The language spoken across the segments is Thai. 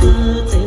그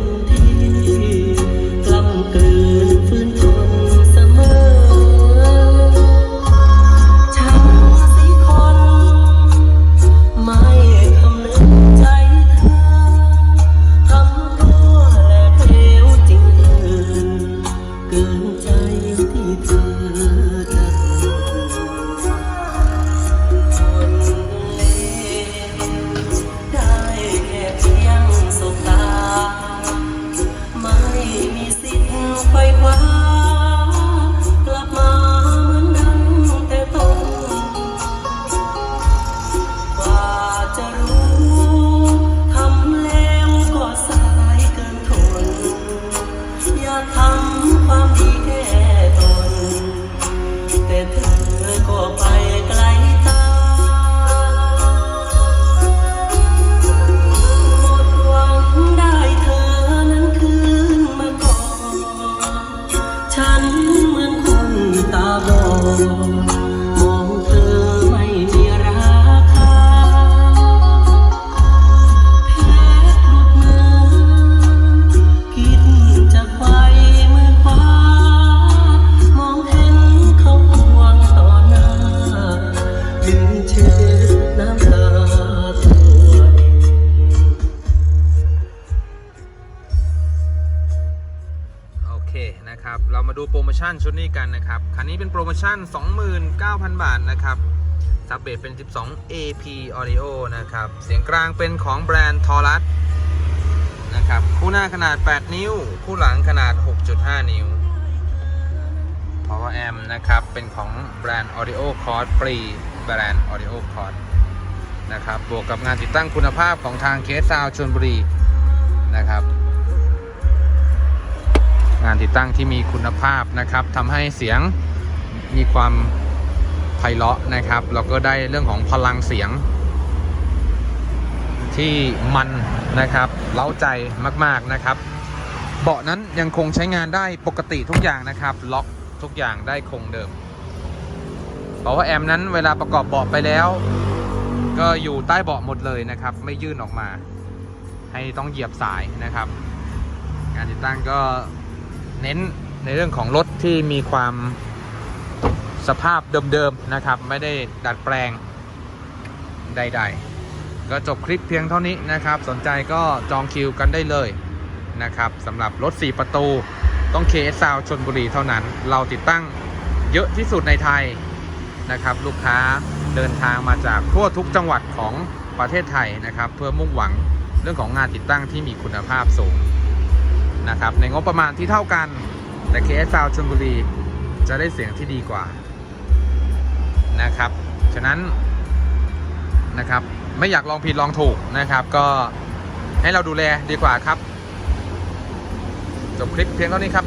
มาดูโปรโมชั่นชุดนี้กันนะครับ คันนี้เป็นโปรโมชั่น 29,000 บาทนะครับซับเบสเป็น 12 AP Audio นะครับ เสียงกลางเป็นของแบรนด์ทอรัสนะครับ คู่หน้าขนาด 8 นิ้ว คู่หลังขนาด 6.5 นิ้ว Power Amp นะครับ เป็นของแบรนด์ Audio Cord ฟรีแบรนด์ Audio Cord นะครับ บวกกับงานติดตั้งคุณภาพของทางเคสซาวชนบุรีนะครับ งานติดตั้งที่มีคุณภาพนะครับทำให้เสียงมีความไพเราะนะครับ แล้วก็ได้เรื่องของพลังเสียง ที่มันนะครับ เล้าใจมากๆนะครับ เบาะนั้นยังคงใช้งานได้ปกติทุกอย่างนะครับ ล็อกทุกอย่างได้คงเดิมเพราะว่าแอมนั้นเวลาประกอบเบาะไปแล้ว ก็อยู่ใต้เบาะหมดเลยนะครับ ไม่ยื่นออกมา ให้ต้องเหยียบสายนะครับงานติดตั้งก็ เน้นในเรื่องของรถที่มีความสภาพเดิมๆนะครับ ไม่ได้ดัดแปลงใด ๆ ก็จบคลิปเพียงเท่านี้นะครับ สนใจก็จองคิวกันได้เลยนะครับสำหรับรถ 4 ประตูต้องเคสซาวชนบุรีเท่านั้น เราติดตั้งเยอะที่สุดในไทยนะครับ ลูกค้าเดินทางมาจากทั่วทุกจังหวัดของประเทศไทยนะครับ เพื่อมุ่งหวังเรื่องของงานติดตั้งที่มีคุณภาพสูง นะครับ ในงบประมาณที่เท่ากัน แต่ KS s o u n d ชลบุรี จะได้เสียงที่ดีกว่านะครับ ฉะนั้นนะครับไม่อยากลองผิดลองถูกนะครับ ก็ให้เราดูแลดีกว่าครับ จบคลิปเพียงเท่านี้ครับ